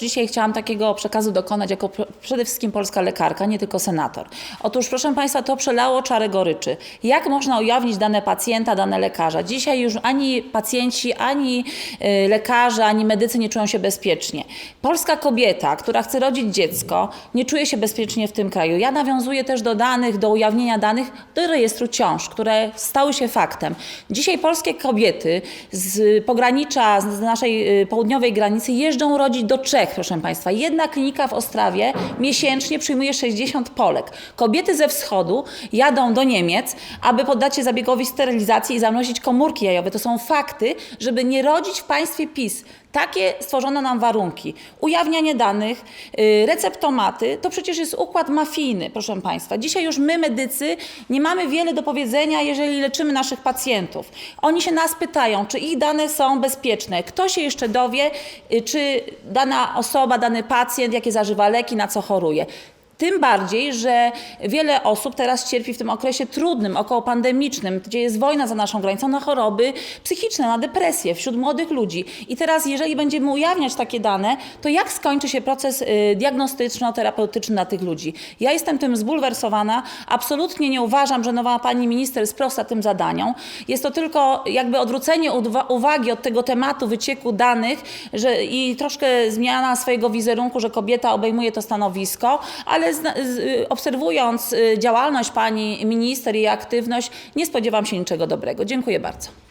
Dzisiaj chciałam takiego przekazu dokonać jako pr- przede wszystkim polska lekarka, nie tylko senator. Otóż, proszę Państwa, to przelało czarę goryczy. Jak można ujawnić dane pacjenta, dane lekarza? Dzisiaj już ani pacjenci, ani y, lekarze, ani medycy nie czują się bezpiecznie. Polska kobieta, która chce rodzić dziecko, nie czuje się bezpiecznie w tym kraju. Ja nawiązuję też do danych, do ujawnienia danych do rejestru ciąż, które stały się faktem. Dzisiaj polskie kobiety z pogranicza, z naszej y, południowej granicy jeżdżą rodzić do Czech, proszę Państwa. Jedna klinika w Ostrawie miesięcznie przyjmuje 60 Polek. Kobiety ze wschodu jadą do Niemiec, aby poddać się zabiegowi sterylizacji i zanosić komórki jajowe. To są fakty, żeby nie rodzić w państwie PiS. Takie stworzono nam warunki. Ujawnianie danych, y, receptomaty, to przecież jest układ mafijny, proszę Państwa. Dzisiaj już my, medycy, nie mamy wiele do powiedzenia, jeżeli leczymy naszych pacjentów. Oni się nas pytają, czy ich dane są bezpieczne. Kto się jeszcze dowie, y, czy dana osoba, dany pacjent, jakie zażywa leki, na co choruje. Tym bardziej, że wiele osób teraz cierpi w tym okresie trudnym, okołopandemicznym, gdzie jest wojna za naszą granicą, na choroby psychiczne, na depresję wśród młodych ludzi. I teraz, jeżeli będziemy ujawniać takie dane, to jak skończy się proces y, diagnostyczno-terapeutyczny dla tych ludzi? Ja jestem tym zbulwersowana. Absolutnie nie uważam, że nowa pani minister sprosta tym zadaniom. Jest to tylko jakby odwrócenie uwagi od tego tematu wycieku danych że, i troszkę zmiana swojego wizerunku, że kobieta obejmuje to stanowisko, ale zna, z, y, obserwując y, działalność pani minister i jej aktywność, nie spodziewam się niczego dobrego. Dziękuję bardzo.